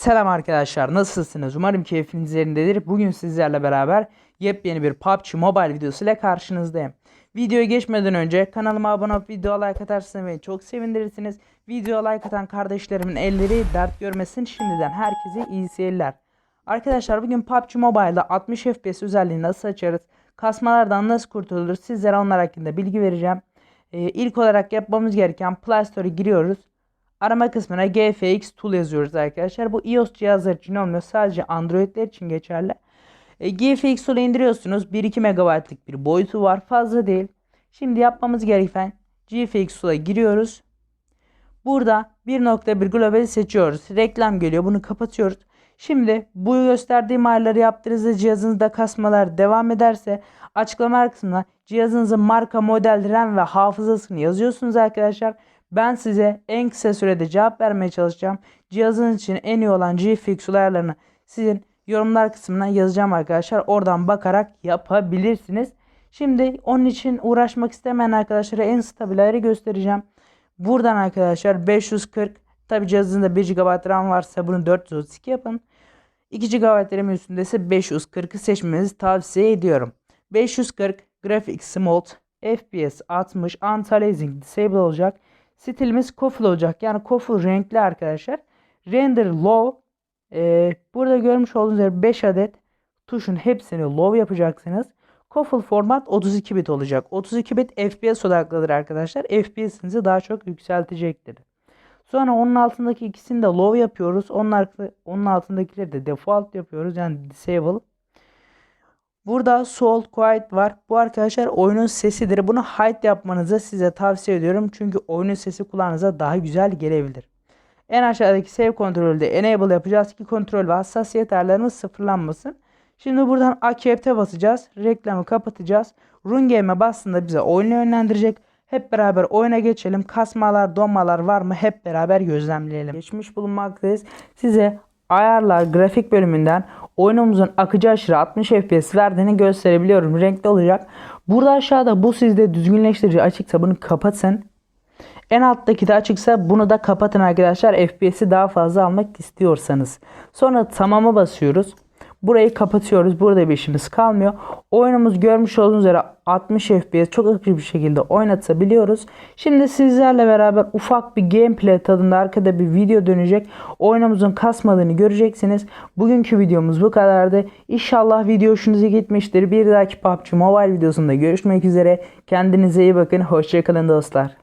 Selam arkadaşlar nasılsınız? Umarım keyfiniz yerindedir. Bugün sizlerle beraber yepyeni bir PUBG Mobile videosu ile karşınızdayım. Videoya geçmeden önce kanalıma abone olup videoya like atarsanız beni çok sevindirirsiniz. Videoya like atan kardeşlerimin elleri dert görmesin. Şimdiden herkese iyi seyirler. Arkadaşlar bugün PUBG Mobile'da 60 FPS özelliğini nasıl açarız? Kasmalardan nasıl kurtulur? Sizlere onlar hakkında bilgi vereceğim. Ee, ilk olarak yapmamız gereken Play Store'a giriyoruz. Arama kısmına GFX Tool yazıyoruz arkadaşlar. Bu iOS cihazlar için olmuyor. Sadece Android'ler için geçerli. E, GFX Tool'u indiriyorsunuz. 1-2 MB'lık bir boyutu var. Fazla değil. Şimdi yapmamız gereken GFX Tool'a giriyoruz. Burada 1.1 global seçiyoruz. Reklam geliyor. Bunu kapatıyoruz. Şimdi bu gösterdiğim ayarları yaptığınızda cihazınızda kasmalar devam ederse açıklama kısmına cihazınızın marka, model, RAM ve hafızasını yazıyorsunuz arkadaşlar. Ben size en kısa sürede cevap vermeye çalışacağım. Cihazınız için en iyi olan GFX ayarlarını sizin yorumlar kısmına yazacağım arkadaşlar. Oradan bakarak yapabilirsiniz. Şimdi onun için uğraşmak istemeyen arkadaşlara en stabil ayarı göstereceğim. Buradan arkadaşlar 540 tabi cihazınızda 1 GB RAM varsa bunu 432 yapın. 2 GB RAM üstünde ise 540'ı seçmenizi tavsiye ediyorum. 540 Graphics Smooth FPS 60 Anti-Aliasing Disable olacak. Stilimiz Coffee olacak. Yani Coffee renkli arkadaşlar. Render Low ee, burada görmüş olduğunuz üzere 5 adet tuşun hepsini low yapacaksınız. Coffee format 32 bit olacak. 32 bit FPS odaklıdır arkadaşlar. FPS'inizi daha çok yükseltecektir. Sonra onun altındaki ikisini de low yapıyoruz. Onun, onun altındakileri de default yapıyoruz. Yani disable. Burada sold quiet var. Bu arkadaşlar oyunun sesidir. Bunu hide yapmanızı size tavsiye ediyorum. Çünkü oyunun sesi kulağınıza daha güzel gelebilir. En aşağıdaki save kontrolde enable yapacağız ki kontrol ve hassasiyet ayarlarımız sıfırlanmasın. Şimdi buradan AKF'te basacağız. Reklamı kapatacağız. Run game'e bastığında bize oyunu yönlendirecek. Hep beraber oyuna geçelim. Kasmalar, donmalar var mı hep beraber gözlemleyelim. Geçmiş bulunmaktayız. Size ayarlar grafik bölümünden oyunumuzun akıcı aşırı 60 FPS verdiğini gösterebiliyorum. Renkli olacak. Burada aşağıda bu sizde düzgünleştirici açıksa bunu kapatın. En alttaki de açıksa bunu da kapatın arkadaşlar. FPS'i daha fazla almak istiyorsanız. Sonra tamama basıyoruz. Burayı kapatıyoruz. Burada bir işimiz kalmıyor. Oyunumuz görmüş olduğunuz üzere 60 FPS çok akıcı bir şekilde oynatabiliyoruz. Şimdi sizlerle beraber ufak bir gameplay tadında arkada bir video dönecek. Oyunumuzun kasmadığını göreceksiniz. Bugünkü videomuz bu kadardı. İnşallah video hoşunuza gitmiştir. Bir dahaki PUBG Mobile videosunda görüşmek üzere. Kendinize iyi bakın. Hoşçakalın dostlar.